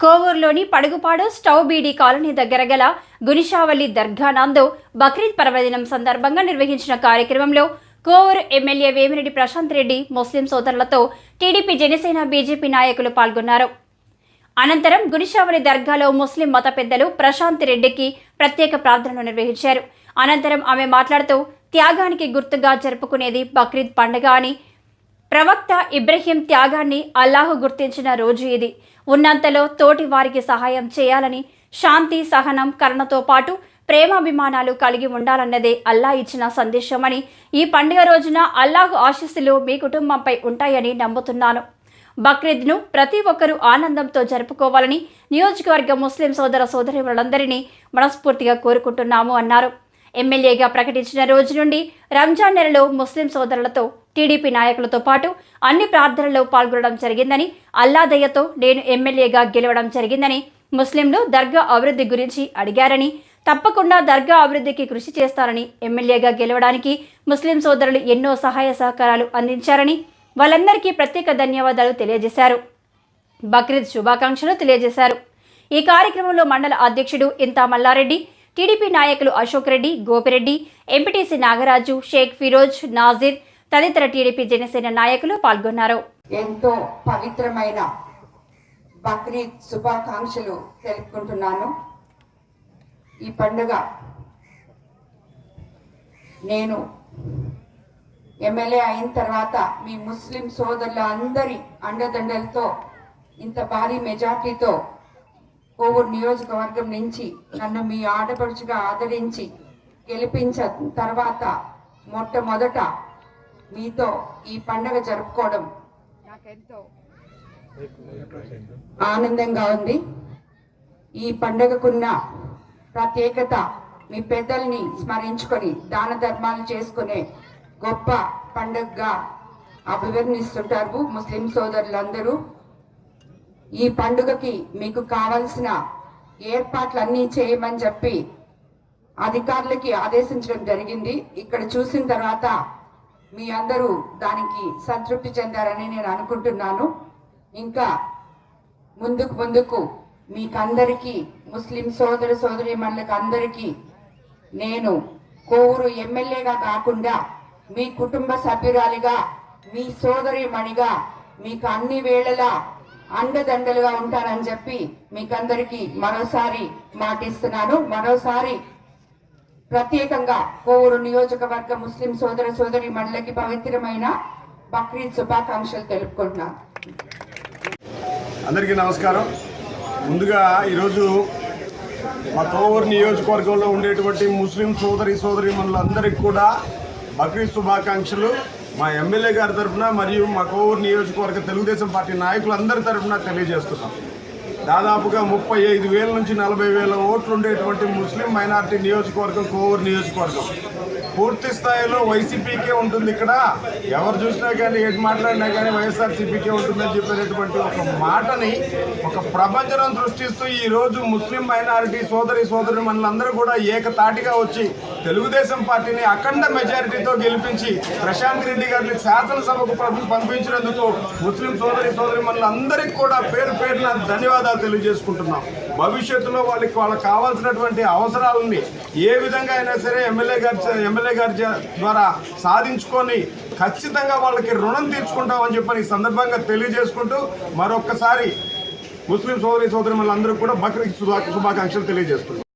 కోవూరులోని Padugupadu stove beedi colony దగ్గర గల గునిషావల్లి దర్గా నందు బక్రీద్ పర్వదినం సందర్భంగా నిర్వహించిన కార్యక్రమంలో కోవూరు ఎమ్మెల్యే వేమిరెడ్డి ప్రశాంత్ రెడ్డి ముస్లిం సోదరులతో టీడీపీ జనసేన బీజేపీ నాయకులు పాల్గొన్నారు. అనంతరం గునిషావలి దర్గాలో ముస్లిం మత పెద్దలు ప్రశాంత్ రెడ్డికి ప్రత్యేక ప్రార్థనలు నిర్వహించారు. అనంతరం ఆమె మాట్లాడుతూ త్యాగానికి గుర్తుగా జరుపుకునేది బక్రీద్ పండుగ అని ప్రవక్త ఇబ్రహీం త్యాగాన్ని అల్లాహు గుర్తించిన రోజు ఇది. ఉన్నంతలో తోటి వారికి సహాయం చేయాలని శాంతి సహనం కరుణతో పాటు ప్రేమాభిమానాలు కలిగి ఉండాలన్నదే అల్లా ఇచ్చిన సందేశమని ఈ పండుగ రోజున అల్లాహు ఆశీస్సులు మీ కుటుంబంపై ఉంటాయని నమ్ముతున్నాను. బక్రీద్ను ప్రతి ఒక్కరూ ఆనందంతో జరుపుకోవాలని నియోజకవర్గ ముస్లిం సోదర సోదరులందరినీ మనస్ఫూర్తిగా కోరుకుంటున్నాము అన్నారు. ఎమ్మెల్యేగా ప్రకటించిన రోజు నుండి రంజాన్ నెలలో ముస్లిం సోదరులతో టీడీపీ నాయకులతో పాటు అన్ని ప్రార్థనల్లో పాల్గొనడం జరిగిందని అల్లా దయ్యతో నేను ఎమ్మెల్యేగా గెలవడం జరిగిందని ముస్లింలు దర్గా అభివృద్ధి గురించి అడిగారని తప్పకుండా దర్గా అభివృద్ధికి కృషి చేస్తారని ఎమ్మెల్యేగా గెలవడానికి ముస్లిం సోదరులు ఎన్నో సహాయ సహకారాలు అందించారని వాళ్ళందరికీ ప్రత్యేక ధన్యవాదాలు తెలియజేశారు. బక్రీద్ శుభాకాంక్షలు తెలియజేశారు. ఈ కార్యక్రమంలో మండల అధ్యక్షుడు ఇంతా మల్లారెడ్డి టీడీపీ నాయకులు అశోక్ రెడ్డి గోపిరెడ్డి ఎంపీటీసీ నాగరాజు షేక్ ఫిరోజ్ నాజిర్ తదితర టీడీపీ జనసేన నాయకులు పాల్గొన్నారు. ఎంతో పవిత్రమైన బక్రీద్ శుభాకాంక్షలు తెలుపుకుంటున్నాను. ఈ పండుగ నేను ఎమ్మెల్యే అయిన తర్వాత మీ ముస్లిం సోదరుల అందరి అండదండలతో ఇంత భారీ మెజార్టీతో కోవూరు నియోజకవర్గం నుంచి నన్ను మీ ఆడపడుచుగా ఆదరించి గెలిపించిన తర్వాత మొట్టమొదట మీతో ఈ పండుగ జరుపుకోవడం నాకెంతో ఆనందంగా ఉంది. ఈ పండుగకున్న ప్రత్యేకత మీ పెద్దల్ని స్మరించుకొని దాన ధర్మాలు చేసుకునే గొప్ప పండుగగా అభివర్ణిస్తుంటారు ముస్లిం సోదరులందరూ. ఈ పండుగకి మీకు కావలసిన ఏర్పాట్లన్నీ చేయమని చెప్పి అధికారులకి ఆదేశించడం జరిగింది. ఇక్కడ చూసిన తర్వాత మీ అందరూ దానికి సంతృప్తి చెందారని నేను అనుకుంటున్నాను. ఇంకా ముందుకు ముందుకు మీకందరికీ ముస్లిం సోదర సోదరి అందరికీ నేను కోవూరు ఎమ్మెల్యేగా కాకుండా మీ కుటుంబ సభ్యురాలిగా మీ సోదరి మణిగా మీకు అన్ని వేళలా అండదండలుగా ఉంటానని చెప్పి మీకందరికీ మరోసారి మాటిస్తున్నాను. మరోసారి ప్రత్యేకంగా కోవూరు నియోజకవర్గ ముస్లిం సోదర సోదరి మండలికి పవిత్రమైన బక్రీద్ శుభాకాంక్షలు తెలుపుకుంటున్నాను. అందరికీ నమస్కారం. ముందుగా ఈరోజు మా కోవూరు నియోజకవర్గంలో ఉండేటువంటి ముస్లిం సోదరి సోదరి మనులందరికీ కూడా బక్రీద్ శుభాకాంక్షలు. మా ఎమ్మెల్యే గారి తరఫున మరియు మా కోవూరు నియోజకవర్గ తెలుగుదేశం పార్టీ నాయకులందరి తరఫున తెలియజేస్తున్నాం. దాదాపుగా ముప్పై ఐదు వేల నుంచి నలభై వేల ఓట్లు ఉండేటువంటి ముస్లిం మైనార్టీ నియోజకవర్గం కోవూరు నియోజకవర్గం. పూర్తి స్థాయిలో వైసీపీకే ఉంటుంది ఇక్కడ. ఎవరు చూసినా కానీ ఎటు మాట్లాడినా కానీ వైఎస్ఆర్సీపీకే ఉంటుందని చెప్పేటటువంటి ఒక మాటని ఒక ప్రపంచం సృష్టిస్తూ ఈరోజు ముస్లిం మైనారిటీ సోదరి సోదరి మనందరూ కూడా ఏకతాటిగా వచ్చి తెలుగుదేశం పార్టీని అఖండ మెజారిటీతో గెలిపించి ప్రశాంత్ రెడ్డి గారిని శాసనసభకు పంపించినందుకు ముస్లిం సోదరి సోదరి మనందరికీ కూడా పేరు పేరున ధన్యవాదాలు తెలియజేసుకుంటున్నాం. భవిష్యత్తులో వాళ్ళకి వాళ్ళకి కావాల్సినటువంటి అవసరాలని ఏ విధంగా అయినా సరే ఎమ్మెల్యే గారి ఎమ్మెల్యే ఎమ్మెల్యే గారి ద్వారా సాధించుకొని ఖచ్చితంగా వాళ్ళకి రుణం తీర్చుకుంటామని చెప్పని ఈ సందర్భంగా తెలియజేసుకుంటూ మరొక్కసారి ముస్లిం సోదరి సోదరులందరూ కూడా బక్రీద్ శుభాకాంక్షలు తెలియజేస్తున్నారు